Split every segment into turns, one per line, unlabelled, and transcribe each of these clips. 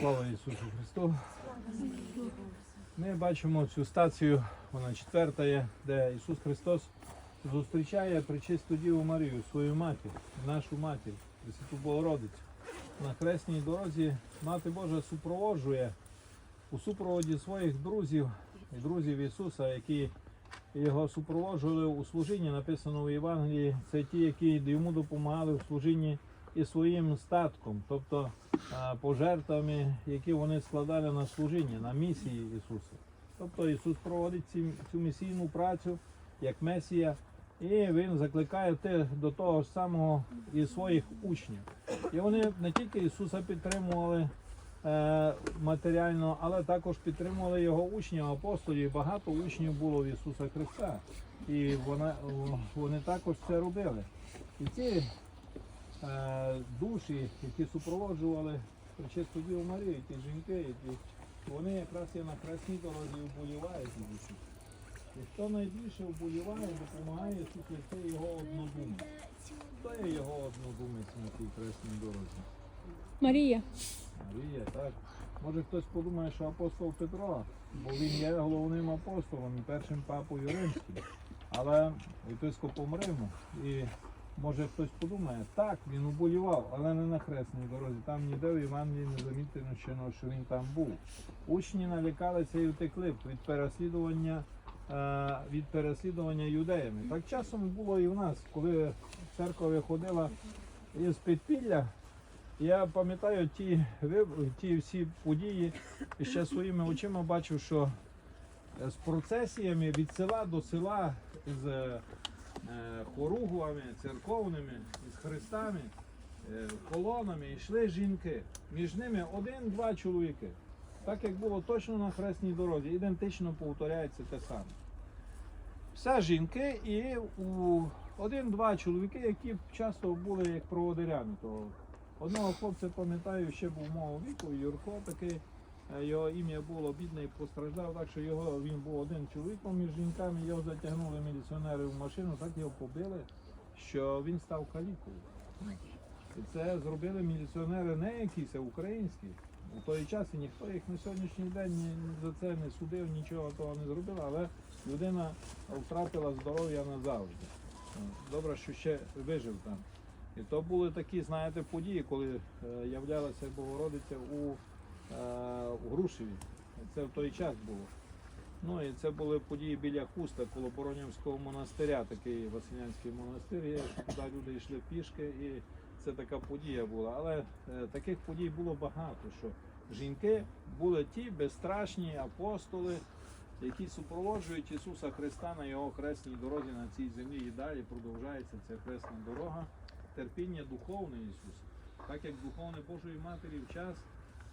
Слава Ісусу Христу! Ми бачимо цю стацію, вона четверта є, де Ісус Христос зустрічає причисту Діву Марію, свою матір, нашу матір, Пресвяту Богородицю. На хресній дорозі Мати Божа супроводжує у супроводі своїх друзів і друзів Ісуса, які його супроводжували у служінні, написано в Євангелії. Це ті, які йому допомагали в служінні і своїм статком, тобто пожертвами, які вони складали на служіння, на місії Ісуса. Тобто Ісус проводить цю місійну працю як Месія, і Він закликає те до того ж самого і своїх учнів. І вони не тільки Ісуса підтримували е, матеріально, але також підтримували його учнів, апостолів. Багато учнів було в Ісуса Христа. І вона, вони також це робили. І ці е, душі, які супроводжували Пречисту Діву Марію, ті жінки, які, вони якраз є на красній дорозі вболівають душі. І хто найбільше вболіває, допомагає це його однодумець. Хто є його однодумець на цій красній дорозі?
Марія.
Марія, так. Може хтось подумає, що апостол Петро, бо він є головним апостолом і першим папою римським, але єпископом Риму. І може хтось подумає, так, він уболівав, але не на хресній дорозі. Там ніде в Євангелії не замітено, що, він там був. Учні налякалися і втекли від переслідування. е, Від переслідування юдеями. Так часом було і в нас, коли церква виходила із підпілля, я пам'ятаю ті, ті всі події, і ще своїми очима бачив, що з процесіями від села до села з хоругвами церковними, з хрестами, е, колонами йшли жінки. Між ними один-два чоловіки. Так як було точно на хресній дорозі, ідентично повторяється те саме. Все жінки і один-два чоловіки, які часто були як проводирями того Одного хлопця пам'ятаю, ще був мого віку, Юрко такий, е, його ім'я було бідний, постраждав, так що його він був один чоловіком між жінками, його затягнули міліціонери в машину, так його побили, що він став калікою. І це зробили міліціонери не якісь, а українські. У той час і ніхто їх на сьогоднішній день за це не судив, нічого того не зробив, але людина втратила здоров'я назавжди. Добре, що ще вижив там. І то були такі, знаєте, події, коли е, являлася Богородиця у, е, у Грушеві. Це в той час було. Ну і це були події біля Хуста, коло Боронівського монастиря, такий Василянський монастир є, що люди йшли пішки, і це така подія була. Але е, таких подій було багато, що жінки були ті безстрашні апостоли, які супроводжують Ісуса Христа на його хресній дорозі на цій землі. І далі продовжається ця хресна дорога терпіння духовне Ісуса. Так як духовне Божої Матері в час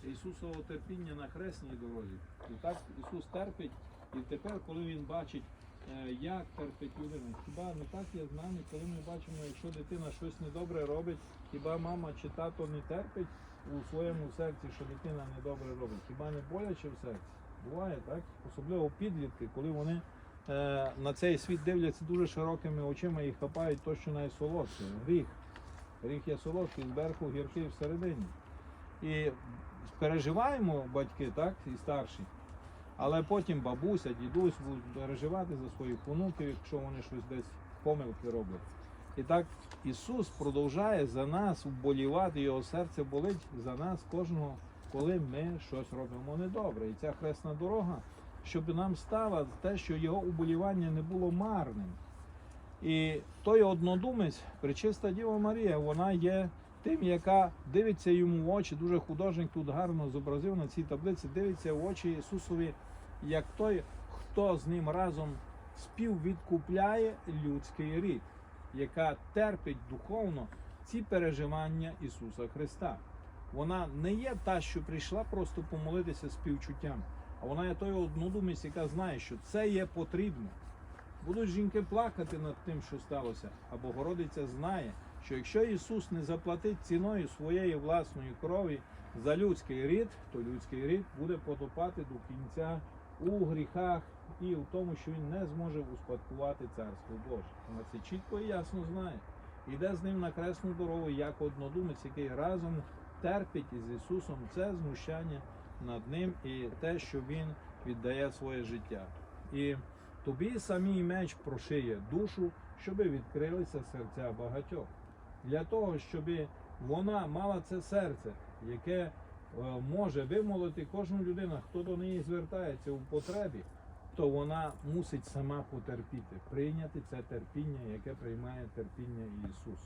Ісусового терпіння на хресній дорозі. І так Ісус терпить, і тепер, коли Він бачить, е, як терпить людина, хіба не так є з нами, коли ми бачимо, якщо дитина щось недобре робить, хіба мама чи тато не терпить у своєму серці, що дитина недобре робить? Хіба не боляче в серці? Буває, так? Особливо підлітки, коли вони е, на цей світ дивляться дуже широкими очима і хапають то, що найсолодше. Гріх. Гріх є солодкий, зверху гіркий всередині. І переживаємо батьки, так, і старші. Але потім бабуся, дідусь будуть переживати за своїх онуків, якщо вони щось десь помилки роблять. І так Ісус продовжує за нас вболівати, Його серце болить за нас кожного, коли ми щось робимо недобре. І ця хресна дорога, щоб нам стало те, що його уболівання не було марним. І той однодумець, пречиста Діва Марія, вона є тим, яка дивиться йому в очі. Дуже художник тут гарно зобразив на цій таблиці, дивиться в очі Ісусові, як той, хто з ним разом співвідкупляє людський рід, яка терпить духовно ці переживання Ісуса Христа. Вона не є та, що прийшла просто помолитися співчуттям, а вона є той однодумець, яка знає, що це є потрібно. Будуть жінки плакати над тим, що сталося, а Богородиця знає, що якщо Ісус не заплатить ціною своєї власної крові за людський рід, то людський рід буде потопати до кінця у гріхах і в тому, що він не зможе успадкувати Царство Боже. Вона це чітко і ясно знає. Іде з ним на кресну дорогу як однодумець, який разом терпить із Ісусом, це знущання над Ним і те, що Він віддає своє життя. І тобі самій меч прошиє душу, щоб відкрилися серця багатьох. Для того, щоб вона мала це серце, яке е, може вимолити кожну людину, хто до неї звертається у потребі, то вона мусить сама потерпіти, прийняти це терпіння, яке приймає терпіння Ісус.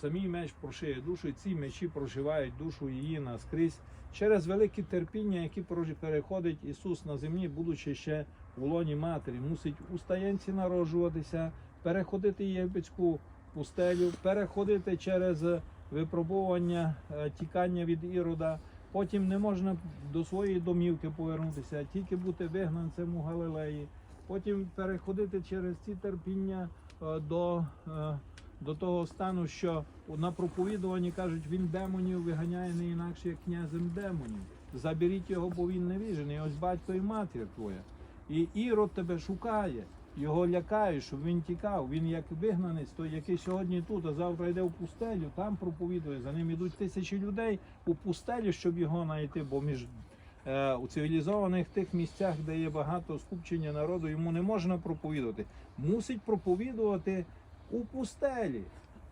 Самій меч прошиє душу, і ці мечі проживають душу її наскрізь. Через велике терпіння, яке переходить Ісус на землі, будучи ще у лоні матері, мусить у стаєнці народжуватися, переходити єгипетську пустелю, переходити через е, випробування е, тікання від Ірода. Потім не можна до своєї домівки повернутися, тільки бути вигнанцем у Галилеї. Потім переходити через ці терпіння е, до, до того стану, що на проповідуванні кажуть, він демонів виганяє не інакше як князем демонів. Заберіть його, бо він невіжений. Ось батько і матір твоя. І Ірод тебе шукає, його лякають, щоб він тікав. Він як вигнанець, той, який сьогодні тут, а завтра йде в пустелю, там проповідує. За ним ідуть тисячі людей у пустелю, щоб його знайти, бо між е, у цивілізованих тих місцях, де є багато скупчення народу, йому не можна проповідувати. Мусить проповідувати у пустелі.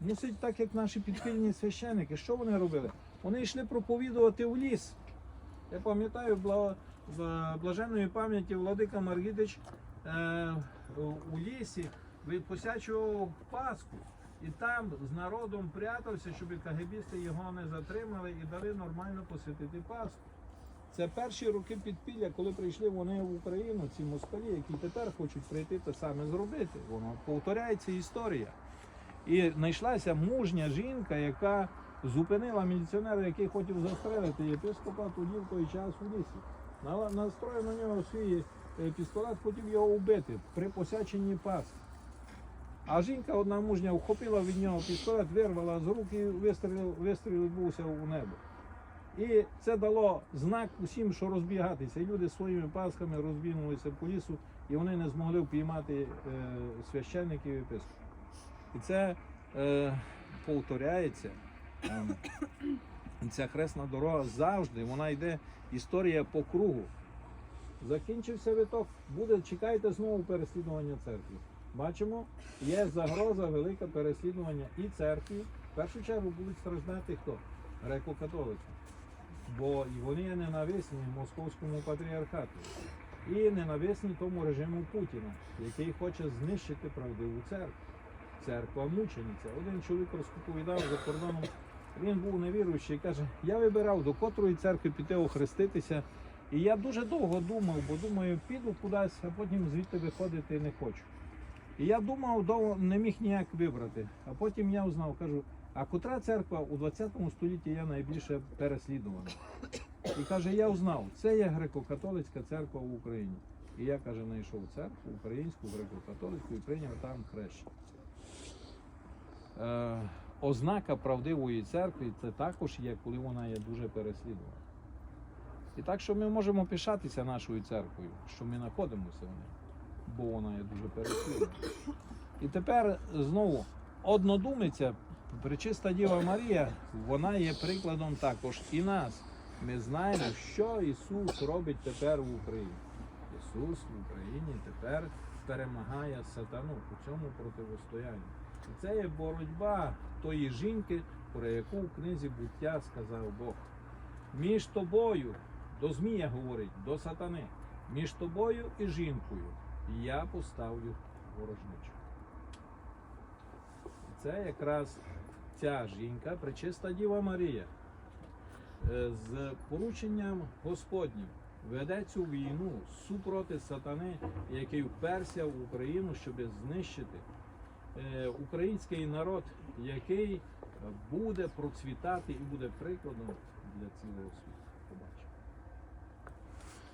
Мусить так, як наші підпільні священники. Що вони робили? Вони йшли проповідувати в ліс. Я пам'ятаю, в блаженної пам'яті Владика Маргідич е, у лісі ви- посячував Пасху. І там з народом прятався, щоб кагебісти його не затримали і дали нормально посвятити Пасху. Це перші роки підпілля, коли прийшли вони в Україну, ці москалі, які тепер хочуть прийти те саме зробити. Воно повторяється історія. І знайшлася мужня жінка, яка зупинила міліціонера, який хотів застрелити єпископа тоді в той час у лісі. Настроїв на нього свій е, пістолет, хотів його вбити при посяченні Пасхи. А жінка одна мужня вхопила від нього пістолет, вирвала з рук і вистрілив, вистріл відбувся у небо. І це дало знак усім, що розбігатися. І люди своїми пасхами розбігнулися по лісу, і вони не змогли впіймати е, священників і єпископів. І це е, повторяється. Е, ця хресна дорога завжди, вона йде історія по кругу. Закінчився виток, буде, чекайте знову переслідування церкви. Бачимо, є загроза велика переслідування і церкви. В першу чергу будуть страждати хто? Греко-католики. Бо вони є ненависні московському патріархату. І ненависні тому режиму Путіна, який хоче знищити правдиву церкву. Церква мучениця. Один чоловік розповідав за кордоном, він був невіруючий і каже, я вибирав, до котрої церкви піти охреститися. І я дуже довго думав, бо думаю, піду кудись, а потім звідти виходити не хочу. І я думав, довго не міг ніяк вибрати. А потім я узнав, кажу, а котра церква у 20 столітті є найбільше переслідувана? І каже, я узнав, це є греко-католицька церква в Україні. І я каже, знайшов церкву українську, греко-католицьку і прийняв там хрещення. Е, ознака правдивої церкви це також є, коли вона є дуже переслідувана. І так, що ми можемо пишатися нашою церквою, що ми знаходимося в ній, бо вона є дуже переслідувана. І тепер знову однодумиця, пречиста Діва Марія, вона є прикладом також і нас. Ми знаємо, що Ісус робить тепер в Україні. Ісус в Україні тепер перемагає сатану у цьому противостоянні. І це є боротьба тої жінки, про яку в книзі буття сказав Бог. Між тобою, до Змія говорить, до сатани, між тобою і жінкою я поставлю ворожничу. Це якраз ця жінка, пречиста Діва Марія, е, з порученням Господнім веде цю війну супроти сатани, який вперся в Україну, щоб знищити е, український народ, який буде процвітати і буде прикладом для цілого світу. Побачимо.
що єси на небесах,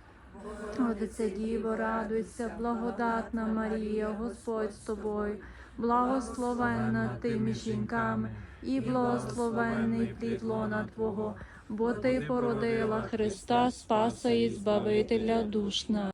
Отеце Діво, радуйся, благодатна Марія, Господь з тобою, благословенна ти між жінками, і благословенний плід лона Твого, бо Ти породила Христа, Спаса і Збавителя душ наших.